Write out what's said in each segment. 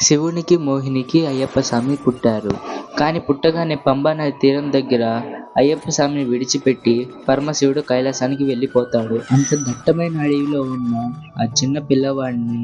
శివునికి మోహినికి అయ్యప్ప స్వామి పుట్టారు. కానీ పుట్టగానే పంబా నది తీరం దగ్గర అయ్యప్ప స్వామిని విడిచిపెట్టి పరమశివుడు కైలాసానికి వెళ్ళిపోతాడు. అంత దట్టమైన అడవిలో ఉన్న ఆ చిన్న పిల్లవాడిని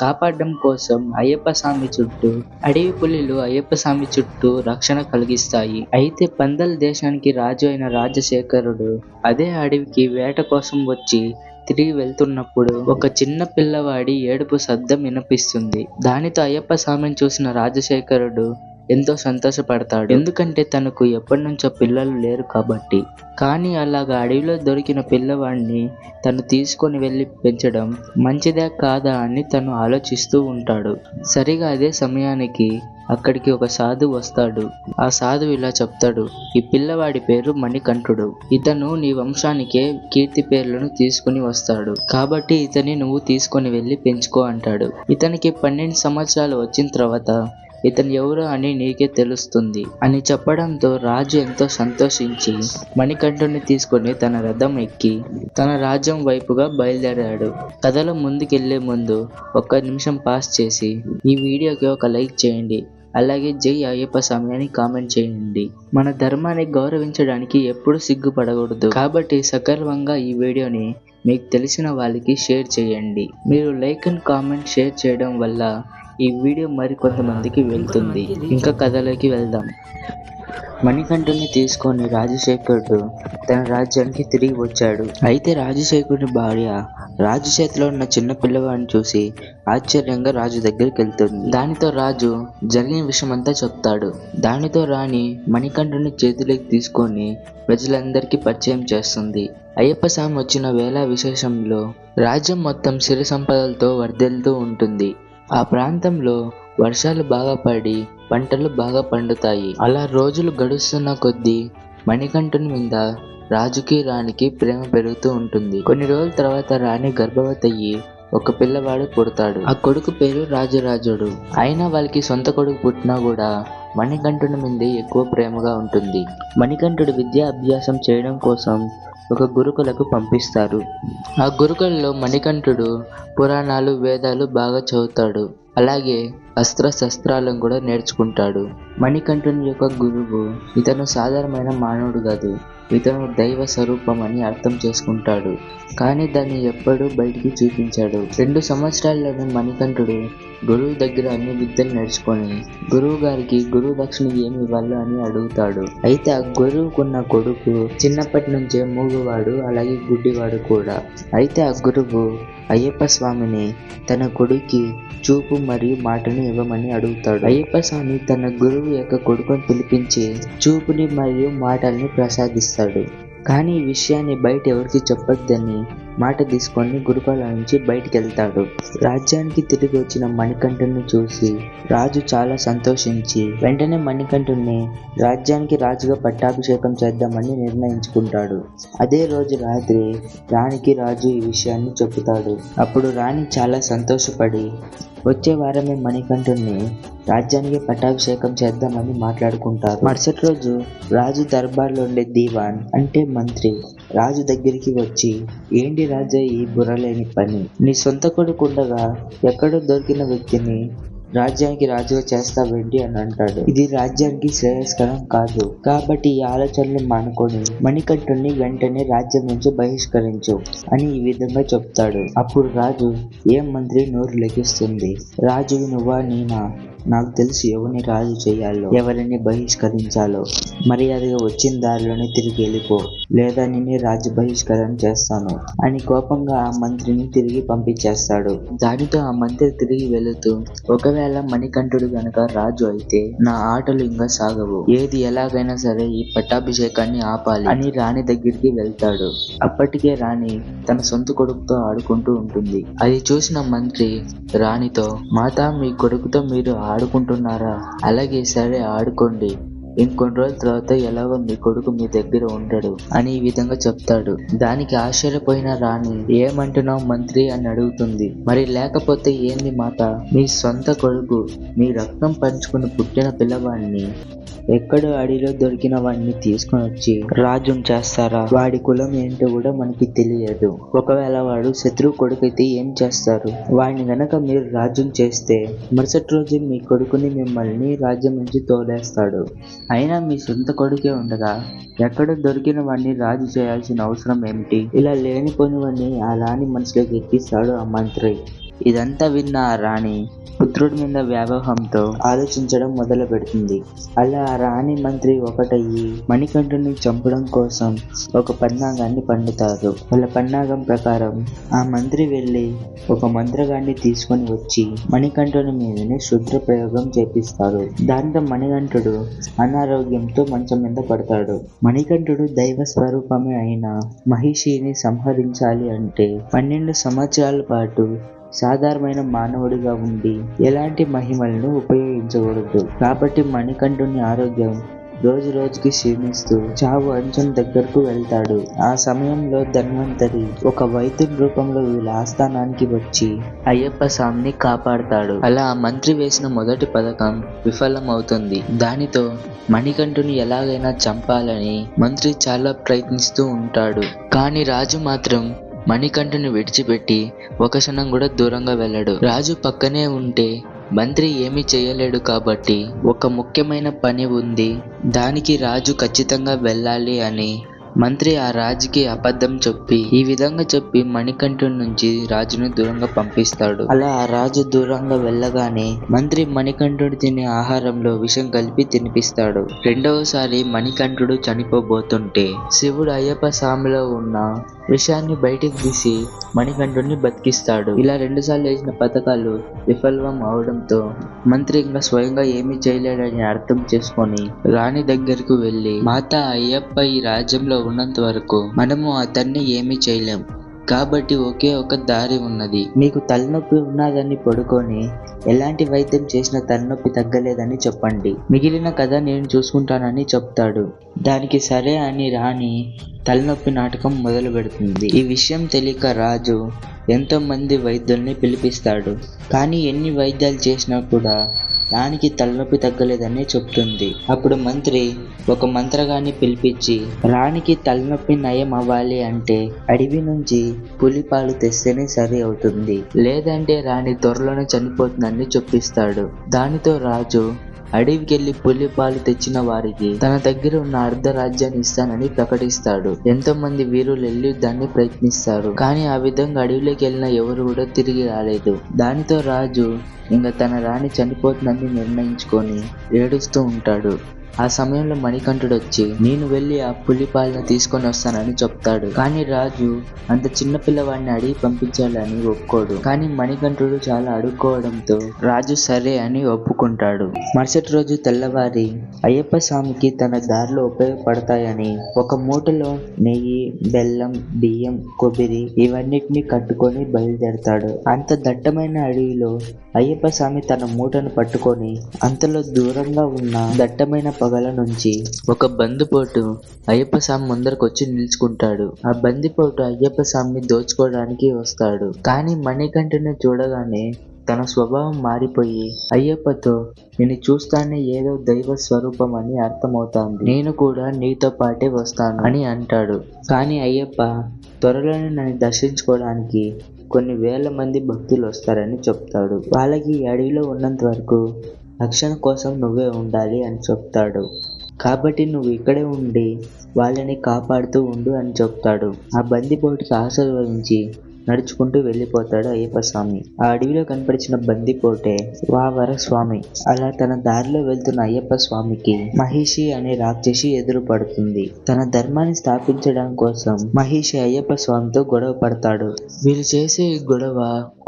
కాపాడడం కోసం అయ్యప్ప స్వామి చుట్టూ అడవి పులిలు అయ్యప్ప స్వామి చుట్టూ రక్షణ కలిగిస్తాయి. అయితే పందల్ దేశానికి రాజు అయిన రాజశేఖరుడు అదే అడవికి వేట కోసం వచ్చి తిరిగి వెళ్తున్నప్పుడు ఒక చిన్న పిల్లవాడి ఏడుపు శబ్దం వినిపిస్తుంది. దానితో అయ్యప్ప స్వామిని చూసిన రాజశేఖరుడు ఎంతో సంతోషపడతాడు. ఎందుకంటే తనకు ఎప్పటి నుంచో పిల్లలు లేరు కాబట్టి. కానీ అలాగా అడవిలో దొరికిన పిల్లవాడిని తను తీసుకొని వెళ్ళి పెంచడం మంచిదే కాదా అని తను ఆలోచిస్తూ ఉంటాడు. సరిగా అదే సమయానికి అక్కడికి ఒక సాధు వస్తాడు. ఆ సాధువు ఇలా చెప్తాడు. ఈ పిల్లవాడి పేరు మణికంఠుడు. ఇతను నీ వంశానికే కీర్తి పేర్లను తీసుకుని వస్తాడు. కాబట్టి ఇతని నువ్వు తీసుకొని వెళ్ళి పెంచుకో అంటాడు. ఇతనికి పన్నెండు సంవత్సరాలు వచ్చిన తర్వాత ఇతను ఎవరు అని నీకే తెలుస్తుంది. అని చెప్పడంతో రాజు ఎంతో సంతోషించి మణికంఠుని తీసుకొని తన రథం ఎక్కి తన రాజ్యం వైపుగా బయలుదేరాడు. కథలో ముందుకెళ్ళే ముందు ఒక్క నిమిషం పాస్ చేసి ఈ వీడియోకి ఒక లైక్ చేయండి. అలాగే జై అయ్యప్ప స్వామి అని కామెంట్ చేయండి. మన ధర్మాన్ని గౌరవించడానికి ఎప్పుడు సిగ్గుపడకూడదు. కాబట్టి సగర్వంగా ఈ వీడియోని మీకు తెలిసిన వాళ్ళకి షేర్ చేయండి. మీరు లైక్ అండ్ కామెంట్ షేర్ చేయడం వల్ల ఈ వీడియో మరి కొంతమందికి వెళ్తుంది. ఇంకా కథలోకి వెళ్దాం. మణికంఠుని తీసుకొని రాజశేఖరుడు తన రాజ్యానికి తిరిగి వచ్చాడు. అయితే రాజశేఖరుని భార్య రాజు చేతిలో ఉన్న చిన్న పిల్లవాడిని చూసి ఆశ్చర్యంగా రాజు దగ్గరికి వెళ్తుంది. దానితో రాజు జరిగిన విషయమంతా చెప్తాడు. దానితో రాణి మణికంఠుని చేతిలోకి తీసుకొని ప్రజలందరికీ పరిచయం చేస్తుంది. అయ్యప్ప స్వామి వచ్చిన వేళ విశేషంలో రాజ్యం మొత్తం సిరి సంపదలతో వర్ధిల్లుతూ ఉంటుంది. ఆ ప్రాంతంలో వర్షాలు బాగా పడి పంటలు బాగా పండుతాయి. అలా రోజులు గడుస్తున్న కొద్దీ మణికంఠుని మీద రాజుకి రాణికి ప్రేమ పెరుగుతూ ఉంటుంది. కొన్ని రోజుల తర్వాత రాణి గర్భవతి అయ్యి ఒక పిల్లవాడు పుడతాడు. ఆ కొడుకు పేరు రాజరాజుడు. అయినా వాళ్ళకి సొంత కొడుకు పుట్టినా కూడా మణికంఠుని మీదే ఎక్కువ ప్రేమగా ఉంటుంది. మణికంఠుడు విద్యా అభ్యాసం చేయడం కోసం ఒక గురుకులకు పంపిస్తారు. ఆ గురుకులలో మణికంఠుడు పురాణాలు వేదాలు బాగా చదువుతాడు. అలాగే అస్త్ర శస్త్రాలను కూడా నేర్చుకుంటాడు. మణికంఠుని యొక్క గురువు ఇతను సాధారణమైన మానవుడు కాదు. ఇతను దైవ స్వరూపం అని అర్థం చేసుకుంటాడు. కానీ దాన్ని ఎప్పుడూ బయటికి చూపించాడు. రెండు సంవత్సరాల్లోనే మణికంఠుడు గురువు దగ్గర అన్ని విద్యలు నేర్చుకొని గురువు గారికి గురువు దక్షిణ ఏమి ఇవ్వాలో అని అడుగుతాడు. అయితే ఆ గురువుకున్న కొడుకు చిన్నప్పటి నుంచే మూగువాడు అలాగే గుడ్డివాడు కూడా. అయితే ఆ గురువు అయ్యప్ప స్వామిని తన కొడుక్కి చూపు మరియు మాటను ఇవ్వమని అడుగుతాడు. అయ్యప్ప స్వామి తన గురువు యొక్క కొడుకుని పిలిపించి చూపుని మరియు మాటల్ని ప్రసాదిస్తాడు. కానీ ఈ విషయాన్ని బయట ఎవరికి చెప్పొద్దని మాట తీసుకొని గురుపాల నుంచి బయటికి వెళ్తాడు రాజ్యానికి తిరిగి వచ్చిన మణికంఠుని చూసి రాజు చాలా సంతోషించి వెంటనే మణికంఠుని రాజ్యానికి రాజుగా పట్టాభిషేకం చేద్దామని నిర్ణయించుకుంటాడు. అదే రోజు రాత్రి రాణికి రాజు ఈ విషయాన్ని చెబుతాడు. అప్పుడు రాణి చాలా సంతోషపడి వచ్చే వారమే మణికంఠుని రాజ్యానికి పట్టాభిషేకం చేద్దామని మాట్లాడుకుంటారు. మరుసటి రోజు రాజు దర్బార్లో ఉండే దీవాన్ అంటే మంత్రి రాజు దగ్గరికి వచ్చి ఏంటి రాజా ఈ బుర్రలేని పని? నీ సొంత కొడుకు ఉండగా ఎక్కడో దొరికిన వ్యక్తిని రాజ్యానికి రాజుగా చేస్తావేంటి? అని అంటాడు. ఇది రాజ్యానికి శ్రేయస్కరం కాదు. కాబట్టి ఈ ఆలోచనలు మానుకొని మణికంఠుని వెంటనే రాజ్యం నుంచి బహిష్కరించు అని ఈ విధంగా చెప్తాడు. అప్పుడు రాజు ఏం మంత్రి నోరు లెగిస్తుంది? రాజు నువ్వా నేనా? నాకు తెలుసు ఎవరిని రాజు చేయాలో ఎవరిని బహిష్కరించాలో. మర్యాదగా వచ్చిన దారిలోనే తిరిగి వెళ్ళిపో లేదా నేనే రాజ్య బహిష్కరణ చేస్తాను అని కోపంగా ఆ మంత్రిని తిరిగి పంపించేస్తాడు. దానితో ఆ మంత్రి తిరిగి వెళుతూ ఒకవేళ మణికంఠుడు గనక రాజు అయితే నా ఆటలు ఇంకా సాగవు. ఏది ఎలాగైనా సరే ఈ పట్టాభిషేకాన్ని ఆపాలి అని రాణి దగ్గరికి వెళ్తాడు. అప్పటికే రాణి తన సొంత కొడుకుతో ఆడుకుంటూ ఉంటుంది. అది చూసిన మంత్రి రాణితో మాత మీ కొడుకుతో మీరు ఆడుకుంటున్నారా? అలాగే సరే ఆడుకోండి. ఇంకొన్ని రోజుల తర్వాత ఎలాగో మీ కొడుకు మీ దగ్గర ఉండడు అని ఈ విధంగా చెప్తాడు. దానికి ఆశ్చర్యపోయిన రాణి ఏమంటున్నావు మంత్రి? అని అడుగుతుంది. మరి లేకపోతే ఏంది మాత? మీ సొంత కొడుకు మీ రక్తం పంచుకుని పుట్టిన పిల్లవాడిని ఎక్కడో అడిలో దొరికిన వాడిని తీసుకొని వచ్చి రాజును చేస్తారా? వాడి కులం ఏంటో కూడా మనకి తెలియదు. ఒకవేళ వాడు శత్రువు కొడుకైతే ఏం చేస్తారు? వాడిని గనక మీరు రాజ్యం చేస్తే మరుసటి రోజు మీ కొడుకుని మిమ్మల్ని రాజ్యం నుంచి తోలేస్తాడు. అయినా మీ సొంత కొడుకే ఉండగా ఎక్కడ దొరికిన వాడిని రాజు చేయాల్సిన అవసరం ఏమిటి? ఇలా లేనిపోనివన్నీ అలా అని మనసులోకి ఎక్కిస్తాడు ఆ మంత్రి. ఇదంతా విన్న ఆ రాణి పుత్రుడి మీద వ్యామోహంతో ఆలోచించడం మొదలు పెడుతుంది అలా ఆ రాణి మంత్రి ఒకటయ్యి మణికంఠుని చంపడం కోసం ఒక పన్నాగాన్ని పండుతారు వాళ్ళ పన్నాగం ప్రకారం ఆ మంత్రి వెళ్ళి ఒక మంత్రగాన్ని తీసుకొని వచ్చి మణికంఠుని మీదనే శుద్ర ప్రయోగం చేపిస్తారు దాంతో మణికంఠుడు అనారోగ్యంతో మంచం మీద పడతాడు. మణికంఠుడు దైవ స్వరూపమే అయిన మహిషిని సంహరించాలి అంటే పన్నెండు సంవత్సరాల పాటు సాధారణమైన మానవుడిగా ఉండి ఎలాంటి మహిమలను ఉపయోగించకూడదు. కాబట్టి మణికంఠుని ఆరోగ్యం రోజు రోజుకి క్షీణిస్తూ చావు అంచున దగ్గరకు వెళ్తాడు. ఆ సమయంలో ధన్వంతరి ఒక వైద్యుని రూపంలో వీళ్ళ ఆస్థానానికి వచ్చి అయ్యప్ప స్వామిని కాపాడతాడు. అలా మంత్రి వేసిన మొదటి పథకం విఫలమవుతుంది. దానితో మణికంఠుని ఎలాగైనా చంపాలని మంత్రి చాలా ప్రయత్నిస్తూ ఉంటాడు. కానీ రాజు మాత్రం మణికంఠుని విడిచిపెట్టి ఒక క్షణం కూడా దూరంగా వెళ్ళడు. రాజు పక్కనే ఉంటే మంత్రి ఏమీ చేయలేడు కాబట్టి ఒక ముఖ్యమైన పని ఉంది. దానికి రాజు ఖచ్చితంగా వెళ్ళాలి అని మంత్రి ఆ రాజుకి అబద్ధం చెప్పి ఈ విధంగా చెప్పి మణికంఠుని నుంచి రాజును దూరంగా పంపిస్తాడు. అలా ఆ రాజు దూరంగా వెళ్ళగానే మంత్రి మణికంఠుడు తినే ఆహారంలో విషం కలిపి తినిపిస్తాడు. రెండవసారి మణికంఠుడు చనిపోబోతుంటే శివుడు అయ్యప్ప స్వామిలో ఉన్న విషయాన్ని బయటికి తీసి మణికంఠుడిని బతికిస్తాడు. ఇలా రెండుసార్లు వేసిన పథకాలు విఫలం అవడంతో మంత్రి ఇంకా స్వయంగా ఏమీ చేయలేడని అర్థం చేసుకొని రాణి దగ్గరకు వెళ్ళి మాత అయ్యప్ప ఈ రాజ్యంలో ఉన్నంత వరకు మనము అతన్ని ఏమీ చేయలేం. కాబట్టి ఒకే ఒక దారి ఉన్నది. మీకు తలనొప్పి ఉన్నదని పడుకొని ఎలాంటి వైద్యం చేసినా తలనొప్పి తగ్గలేదని చెప్పండి. మిగిలిన కథ నేను చూసుకుంటానని చెప్తాడు. దానికి సరే అని రాణి తలనొప్పి నాటకం మొదలు పెడుతుంది. ఈ విషయం తెలియక రాజు ఎంతో మంది వైద్యుల్ని పిలిపిస్తాడు. కానీ ఎన్ని వైద్యాలు చేసినా కూడా రాణికి తలనొప్పి తగ్గలేదని చెప్తుంది. అప్పుడు మంత్రి ఒక మంత్రగాన్ని పిలిపించి రాణికి తలనొప్పి నయం అవ్వాలి అంటే అడవి నుంచి పులిపాలు తెస్తేనే సరి అవుతుంది. లేదంటే రాణి త్వరలోనే చనిపోతుందని చెప్పిస్తాడు. దానితో రాజు అడవికెళ్ళి పులి పాలు తెచ్చిన వారికి తన దగ్గర ఉన్న అర్ధ రాజ్యాన్ని ఇస్తానని ప్రకటిస్తాడు. ఎంతో మంది వీరులు వెళ్ళి దాన్ని ప్రయత్నిస్తారు. కానీ ఆ విధంగా అడవిలోకి వెళ్ళిన ఎవరు కూడా తిరిగి రాలేదు. దానితో రాజు ఇంకా తన రాణి చనిపోతుందని నిర్ణయించుకొని ఏడుస్తూ ఉంటాడు. ఆ సమయంలో మణికంఠుడు వచ్చి నేను వెళ్ళి ఆ పులిపాలన తీసుకొని వస్తానని చెప్తాడు. కానీ రాజు అంత చిన్న పిల్లవాడిని అడిగి పంపించాలని ఒప్పుకోడు. కానీ మణికంఠుడు చాలా అడుక్కోవడంతో రాజు సరే అని ఒప్పుకుంటాడు. మరుసటి రోజు తెల్లవారి అయ్యప్ప స్వామికి తన దారిలో ఉపయోగపడతాయని ఒక మూటలో నెయ్యి బెల్లం బియ్యం కొబ్బరి ఇవన్నిటిని కట్టుకొని బయలుదేరతాడు. అంత దట్టమైన అడవిలో అయ్యప్ప స్వామి తన మూటను పట్టుకొని అంతలో దూరంగా ఉన్న దట్టమైన పగల నుంచి. ఒక బందిపోటు అయ్యప్ప స్వామి ముందరకు వచ్చి నిల్చుకుంటాడు. ఆ బందిపోటు అయ్యప్ప స్వామిని దోచుకోవడానికి వస్తాడు. కానీ మణికంఠను చూడగానే తన స్వభావం మారిపోయి అయ్యప్పతో నేను చూస్తానే ఏదో దైవ స్వరూపం అని అర్థమవుతాను నేను కూడా నీతో పాటే వస్తాను అని అంటాడు. కానీ అయ్యప్ప త్వరలోనే నన్ను దర్శించుకోవడానికి కొన్ని వేల మంది భక్తులు వస్తారని చెప్తాడు. వాళ్ళకి అడవిలో ఉన్నంత వరకు రక్షణ కోసం నువ్వే ఉండాలి అని చెప్తాడు. కాబట్టి నువ్వు ఇక్కడే ఉండి వాళ్ళని కాపాడుతూ ఉండు అని చెప్తాడు. ఆ బందిపోటుకి ఆశీర్వదించి నడుచుకుంటూ వెళ్ళిపోతాడు అయ్యప్ప స్వామి. ఆ అడవిలో కనపడిచిన బందిపోటే వావర స్వామి! అలా తన దారిలో వెళ్తున్న అయ్యప్ప స్వామికి మహిషి అనే రాక్షసి ఎదురు పడుతుంది. తన ధర్మాన్ని స్థాపించడం కోసం మహిషి అయ్యప్ప స్వామితో గొడవ పడతాడు. వీళ్ళు చేసే గొడవ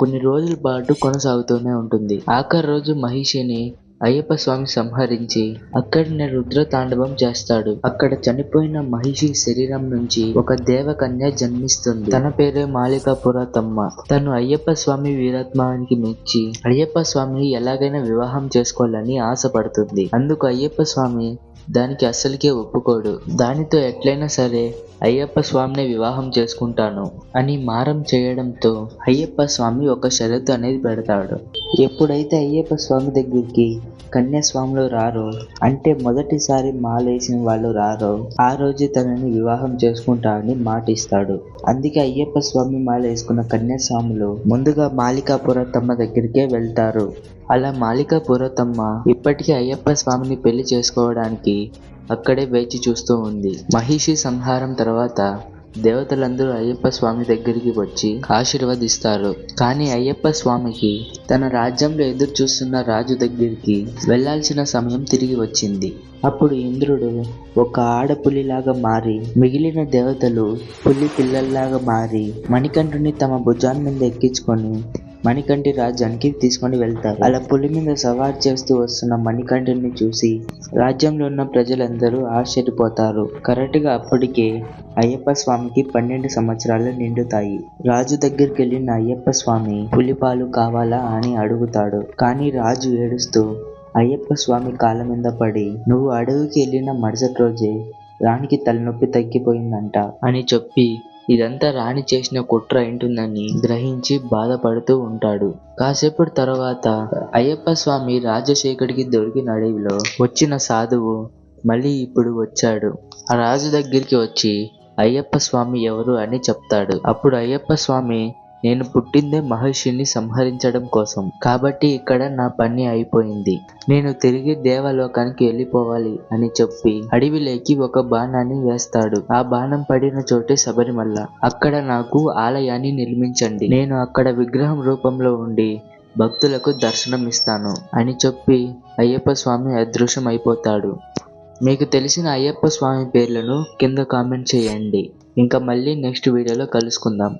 కొన్ని రోజుల పాటు కొనసాగుతూనే ఉంటుంది. ఆఖరి రోజు మహిషిని అయ్యప్ప స్వామి సంహరించి అక్కడనే రుద్ర తాండవం చేస్తాడు. అక్కడ చనిపోయిన మహిషి శరీరం నుంచి ఒక దేవకన్య జన్మిస్తుంది. తన పేరే మాలికాపురతమ్మ. తను అయ్యప్ప స్వామి వీరాత్మానికి మెచ్చి అయ్యప్ప స్వామిని ఎలాగైనా వివాహం చేసుకోవాలని ఆశపడుతుంది. అందుకు అయ్యప్ప స్వామి దానికి అస్సలకే ఒప్పుకోడు. దానితో ఎట్లయినా సరే అయ్యప్ప స్వామిని వివాహం చేసుకుంటాను అని మారం చేయడంతో అయ్యప్ప స్వామి ఒక షరతు అనేది పెడతాడు. ఎప్పుడైతే అయ్యప్ప స్వామి దగ్గరికి కన్యాస్వాములు రారో. అంటే మొదటిసారి మాలేసిన వాళ్ళు రారో. ఆ రోజు తనని వివాహం చేసుకుంటానని మాట ఇస్తాడు అందుకే అయ్యప్ప స్వామి మాల వేసుకున్న కన్యాస్వాములు ముందుగా మాలికాపురతమ్మ దగ్గరికే వెళ్తారు. అలా మాలికాపురతమ్మ ఇప్పటికీ అయ్యప్ప స్వామిని పెళ్ళి చేసుకోవడానికి అక్కడే వేచి చూస్తూ ఉంది. మహిషి సంహారం తర్వాత దేవతలందరూ అయ్యప్ప స్వామి దగ్గరికి వచ్చి ఆశీర్వదిస్తారు. కానీ అయ్యప్ప స్వామికి తన రాజ్యంలో ఎదురు చూస్తున్న రాజు దగ్గరికి వెళ్ళాల్సిన సమయం తిరిగి వచ్చింది. అప్పుడు ఇంద్రుడు ఒక ఆడపులిలాగా మారి మిగిలిన దేవతలు పులి పిల్లల్లాగా మారి మణికంఠుని తమ భుజాన్ మీద ఎక్కించుకొని మణికంఠి రాజ్యానికి తీసుకొని వెళ్తారు. అలా పులి మీద సవార్ చేస్తూ వస్తున్న మణికంఠుని చూసి రాజ్యంలో ఉన్న ప్రజలందరూ ఆశ్చర్యపోతారు. కరెక్ట్గా అప్పటికే అయ్యప్ప స్వామికి పన్నెండు సంవత్సరాలు నిండుతాయి. రాజు దగ్గరికి వెళ్ళిన అయ్యప్ప స్వామి పులిపాలు కావాలా అని అడుగుతాడు. కానీ రాజు ఏడుస్తూ అయ్యప్ప స్వామి కాళ్ళ మీద పడి నువ్వు అడవికి వెళ్ళిన మరుసటి రోజే రాణికి తలనొప్పి తగ్గిపోయిందంట అని చెప్పి ఇదంతా రాణి చేసిన కుట్ర ఏంటుందని గ్రహించి బాధపడుతూ ఉంటాడు. కాసేపటి తర్వాత అయ్యప్ప స్వామి రాజశేఖరికి దొరికిన అడవిలో వచ్చిన సాధువు మళ్ళీ ఇప్పుడు వచ్చాడు. ఆ రాజు దగ్గరికి వచ్చి అయ్యప్ప స్వామి ఎవరు? అని చెప్తాడు. అప్పుడు అయ్యప్ప స్వామి నేను పుట్టిందే మహర్షిని సంహరించడం కోసం. కాబట్టి ఇక్కడ నా పని అయిపోయింది. నేను తిరిగి దేవలోకానికి వెళ్ళిపోవాలి అని చెప్పి అడవిలోకి ఒక బాణాన్ని వేస్తాడు. ఆ బాణం పడిన చోటే శబరిమల్ల అక్కడ నాకు ఆలయాన్ని నిర్మించండి. నేను అక్కడ విగ్రహం రూపంలో ఉండి భక్తులకు దర్శనం ఇస్తాను అని చెప్పి అయ్యప్ప స్వామి అదృశ్యం అయిపోతాడు మీకు తెలిసిన అయ్యప్ప స్వామి పేర్లను కింద కామెంట్ చేయండి. ఇంకా మళ్ళీ నెక్స్ట్ వీడియోలో కలుసుకుందాం.